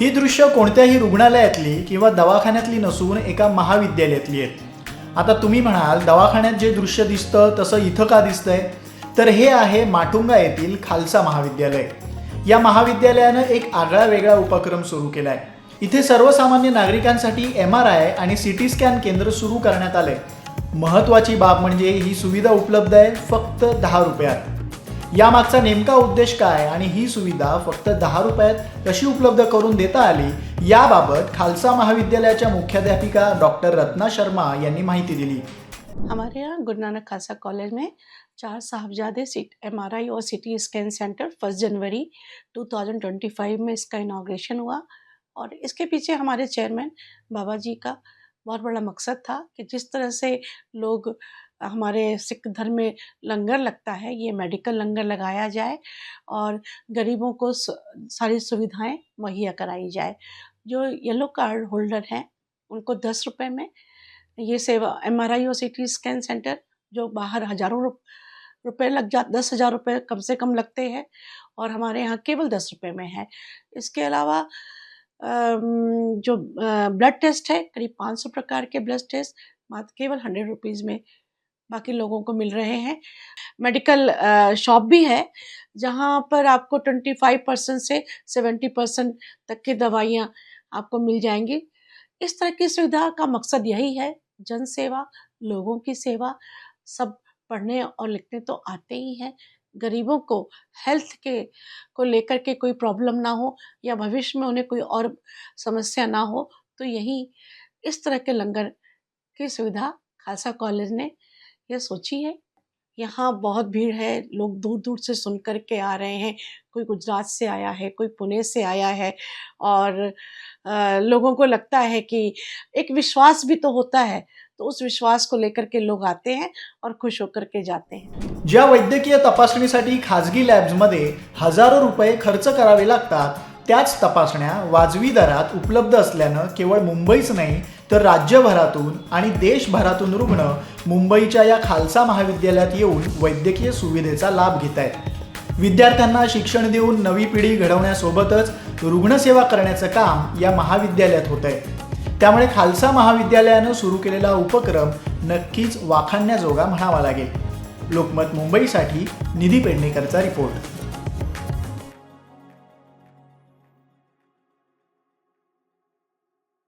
ही दृश्य कोणत्याही रुग्णालयातली किंवा दवाखान्यातली नसून एका महाविद्यालयातली आहेत. आता तुम्ही म्हणाल दवाखान्यात जे दृश्य दिसतं तसं इथं का दिसतंय? तर हे आहे माटुंगा येथील खालसा महाविद्यालय. या महाविद्यालयानं एक आगळा वेगळा उपक्रम सुरू केला आहे इथे सर्वसामान्य नागरिकांसाठी एम आर आय आणि सी टी स्कॅन केंद्र सुरू करण्यात आलंय. महत्त्वाची बाब म्हणजे ही सुविधा उपलब्ध आहे फक्त दहा रुपयात. यामागचा नेमका उद्देश काय आणि ही सुविधा फक्त दहा रुपयात कशी उपलब्ध करून देता आली याबाबत खालसा महाविद्यालयाच्या मुख्याध्यापिका डॉक्टर रत्ना शर्मा यांनी माहिती दिली. हमारे यहाँ गुरु नानक खालसा कॉलेज में चार साहबजादे सीट एम आर आई और C T scan centre first January 2025 में इसका इनाग्रेशन हुआ और इसके पीछे हमारे चेयरमैन बाबा जी का बहुत बड़ा मकसद था कि जिस तरह से लोग, हमारे सिख धर्म में लंगर लगता है, ये मेडिकल लंगर लगाया जाए और गरीबों को सारी सुविधाएँ मुहैया कराई जाए। जो येलो कार्ड होल्डर हैं, उनको दस रुपये में, ये सेवा एम आर आई और सी टी स्कैन सेंटर जो बाहर हज़ारों रुप- रुपए लग जा, दस हज़ार रुपये कम से कम लगते हैं और हमारे यहाँ केवल दस रुपये में है। इसके अलावा जो ब्लड टेस्ट है, करीब पाँच सौ प्रकार के ब्लड टेस्ट मात्र केवल हंड्रेड रुपीज़ में बाकी लोगों को मिल रहे हैं। मेडिकल शॉप भी है, जहाँ पर आपको ट्वेंटी फाइव परसेंट से सेवेंटी परसेंट तक की दवाइयाँ आपको मिल जाएँगी। इस तरह की सुविधा का मकसद यही है, जन सेवा, लोगों की सेवा, सब पढ़ने और लिखने तो आते ही हैं। गरीबों को हेल्थ के को लेकर के कोई प्रॉब्लम ना हो या भविष्य में उन्हें कोई और समस्या ना हो तो यही इस तरह के लंगर की सुविधा खालसा कॉलेज ने ये सोची है। यहाँ बहुत भीड़ है लोग दूर दूर से सुन कर के आ रहे हैं। कोई गुजरात से आया है कोई पुणे से आया है और अ, लोगों को लगता है कि एक विश्वास भी तो होता है तो उस विश्वास को लेकर के लोग आते हैं और खुश होकर के जाते हैं। ज्या वैद्यकीय तपासणीसाठी खाजगी लॅब्समध्ये हजारो रुपये खर्च करावे लागतात त्याच तपासण्या वाजवी दरात उपलब्ध असल्यानं केवळ मुंबईच नाही तर राज्यभरातून आणि देशभरातून रुग्ण मुंबईच्या या खालसा महाविद्यालयात येऊन वैद्यकीय सुविधेचा लाभ घेत आहेत विद्यार्थ्यांना शिक्षण देऊन नवी पिढी घडवण्यासोबतच रुग्णसेवा करण्याचं काम या महाविद्यालयात होत आहे त्यामुळे खालसा महाविद्यालयानं सुरू केलेला उपक्रम नक्कीच वाखाणण्याजोगा म्हणावा लागेल. लोकमत मुंबईसाठी निधी पेडणेकरचा रिपोर्ट.